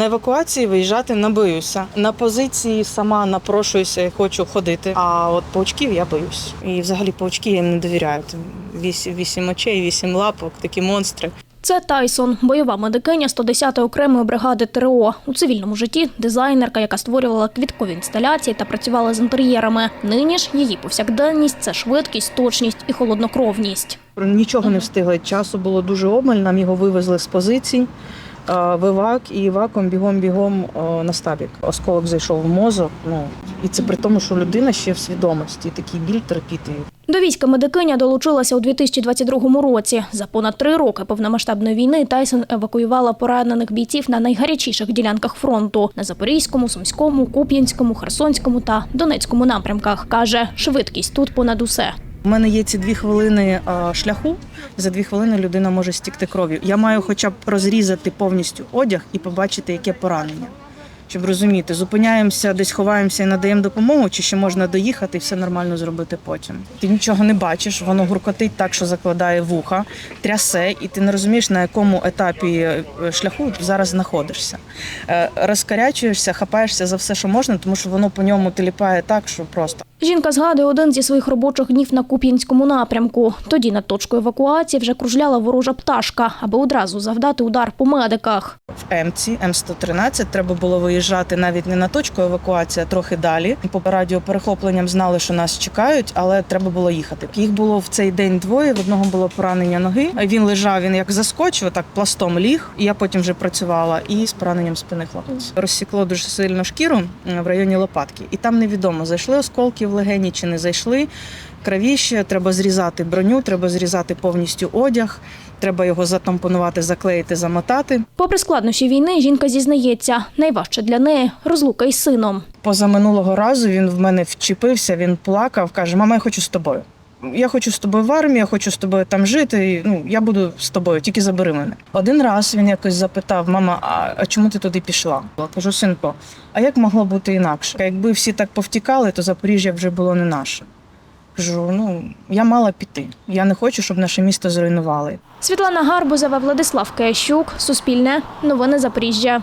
На евакуації виїжджати не боюся. На позиції сама напрошуюся і хочу ходити. А от паучків я боюсь. І взагалі паучки я їм не довіряю. Вісім, вісім очей, вісім лапок, такі монстри. Це Тайсон, бойова медикиня 110-ї окремої бригади ТРО. У цивільному житті дизайнерка, яка створювала квіткові інсталяції та працювала з інтер'єрами. Нині ж її повсякденність це швидкість, точність і холоднокровність. Нічого не встигли. Часу було дуже обмаль. Нам його вивезли з позицій. Е, В івак і ваком бігом-бігом е, на стабік. Осколок зайшов в мозок. Ну і це при тому, що людина ще в свідомості. Такий біль терпіти. До війська медикиня долучилася у 2022 році. За понад три роки повномасштабної війни Тайсон евакуювала поранених бійців на найгарячіших ділянках фронту на Запорізькому, Сумському, Куп'янському, Херсонському та Донецькому напрямках. каже, швидкість тут понад усе. У мене є ці дві хвилини шляху. За дві хвилини людина може стікти кров'ю. Я маю хоча б розрізати повністю одяг і побачити, яке поранення. Щоб розуміти, зупиняємося, десь ховаємося і надаємо допомогу, чи ще можна доїхати і все нормально зробити потім. Ти нічого не бачиш, воно гуркотить так, що закладає вуха, трясе, і ти не розумієш, на якому етапі е, шляху зараз знаходишся. Е, Розкарячуєшся, хапаєшся за все, що можна, тому що воно по ньому теліпає так, що просто. Жінка згадує один зі своїх робочих днів на Куп'янському напрямку. Тоді над точкою евакуації вже кружляла ворожа пташка, аби одразу завдати удар по медиках. В Емці, М113, треба було виїжджати навіть не на точку евакуації, а трохи далі. По радіоперехопленням знали, що нас чекають, але треба було їхати. Їх було в цей день двоє. В одного було поранення ноги. Він лежав, він як заскочив, так пластом ліг. І я потім вже працювала і з пораненням спини хлопець. Розсікло дуже сильно шкіру в районі лопатки, і там невідомо, зайшли осколки в легені чи не зайшли. Кравіще, треба зрізати броню, треба зрізати повністю одяг, треба його затампонувати, заклеїти, замотати. Попри складнощі війни, жінка зізнається, найважче для неї розлука із сином. Позаминулого разу він в мене вчепився, він плакав, каже: Мама, я хочу з тобою. Я хочу з тобою в армію, я хочу з тобою там жити. і, Ну, я буду з тобою, тільки забери мене. Один раз він якось запитав: Мама, а, а чому ти туди пішла? Я кажу, синко, а як могло бути інакше? Якби всі так повтікали, то Запоріжжя вже було не наше. Кажу, ну я мала піти. Я не хочу, щоб наше місто зруйнували. Світлана Гарбузова, Владислав Киящук, Суспільне, Новини Запоріжжя.